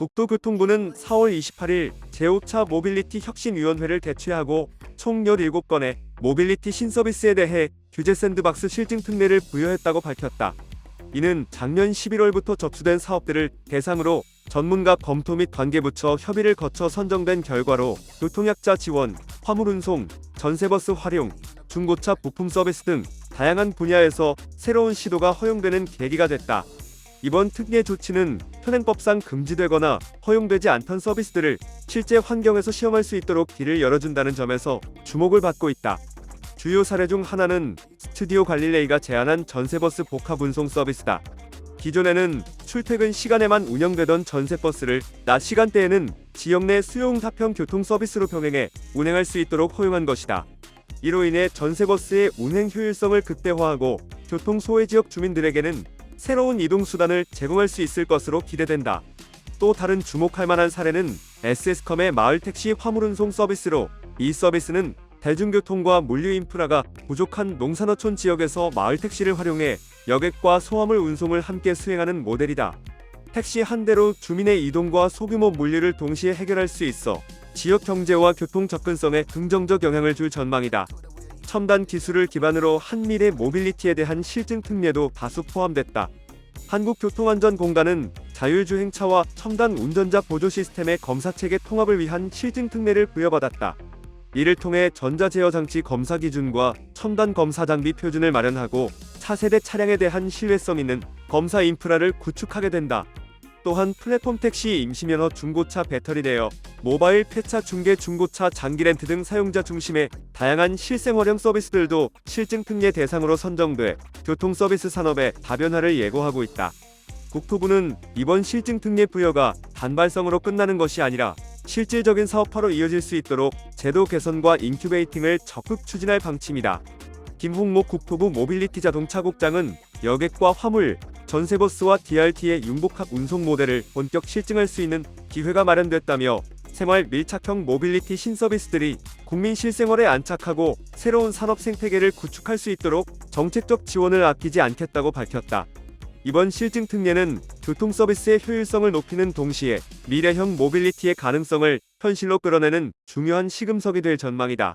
국토교통부는 4월 28일 제5차 모빌리티 혁신위원회를 개최하고 총 17건의 모빌리티 신서비스에 대해 규제 샌드박스 실증 특례를 부여했다고 밝혔다. 이는 작년 11월부터 접수된 사업들을 대상으로 전문가 검토 및 관계부처 협의를 거쳐 선정된 결과로 교통약자 지원, 화물운송, 전세버스 활용, 중고차 부품 서비스 등 다양한 분야에서 새로운 시도가 허용되는 계기가 됐다. 이번 특례 조치는 현행법상 금지되거나 허용되지 않던 서비스들을 실제 환경에서 시험할 수 있도록 길을 열어준다는 점에서 주목을 받고 있다. 주요 사례 중 하나는 스튜디오 갈릴레이가 제안한 전세버스 복합 운송 서비스다. 기존에는 출퇴근 시간에만 운영되던 전세버스를 낮 시간대에는 지역 내 수요응답형 교통 서비스로 병행해 운행할 수 있도록 허용한 것이다. 이로 인해 전세버스의 운행 효율성을 극대화하고 교통 소외 지역 주민들에게는 새로운 이동 수단을 제공할 수 있을 것으로 기대된다. 또 다른 주목할 만한 사례는 SS컴의 마을 택시 화물운송 서비스로 이 서비스는 대중교통과 물류 인프라가 부족한 농산어촌 지역에서 마을 택시를 활용해 여객과 소화물 운송을 함께 수행하는 모델이다. 택시 한 대로 주민의 이동과 소규모 물류를 동시에 해결할 수 있어 지역 경제와 교통 접근성에 긍정적 영향을 줄 전망이다. 첨단 기술을 기반으로 한 미래 모빌리티에 대한 실증 특례도 다수 포함됐다. 한국교통안전공단은 자율주행차와 첨단 운전자 보조 시스템의 검사 체계 통합을 위한 실증 특례를 부여받았다. 이를 통해 전자제어 장치 검사 기준과 첨단 검사 장비 표준을 마련하고 차세대 차량에 대한 신뢰성 있는 검사 인프라를 구축하게 된다. 또한 플랫폼 택시 임시면허 중고차 배터리 대여, 모바일 폐차 중개 중고차 장기 렌트 등 사용자 중심의 다양한 실생활형 서비스들도 실증 특례 대상으로 선정돼 교통 서비스 산업의 다변화를 예고하고 있다. 국토부는 이번 실증 특례 부여가 단발성으로 끝나는 것이 아니라 실질적인 사업화로 이어질 수 있도록 제도 개선과 인큐베이팅을 적극 추진할 방침이다. 김홍목 국토부 모빌리티 자동차국장은 여객과 화물, 전세버스와 DRT의 융복합 운송 모델을 본격 실증할 수 있는 기회가 마련됐다며 생활 밀착형 모빌리티 신서비스들이 국민 실생활에 안착하고 새로운 산업 생태계를 구축할 수 있도록 정책적 지원을 아끼지 않겠다고 밝혔다. 이번 실증 특례는 교통 서비스의 효율성을 높이는 동시에 미래형 모빌리티의 가능성을 현실로 끌어내는 중요한 시금석이 될 전망이다.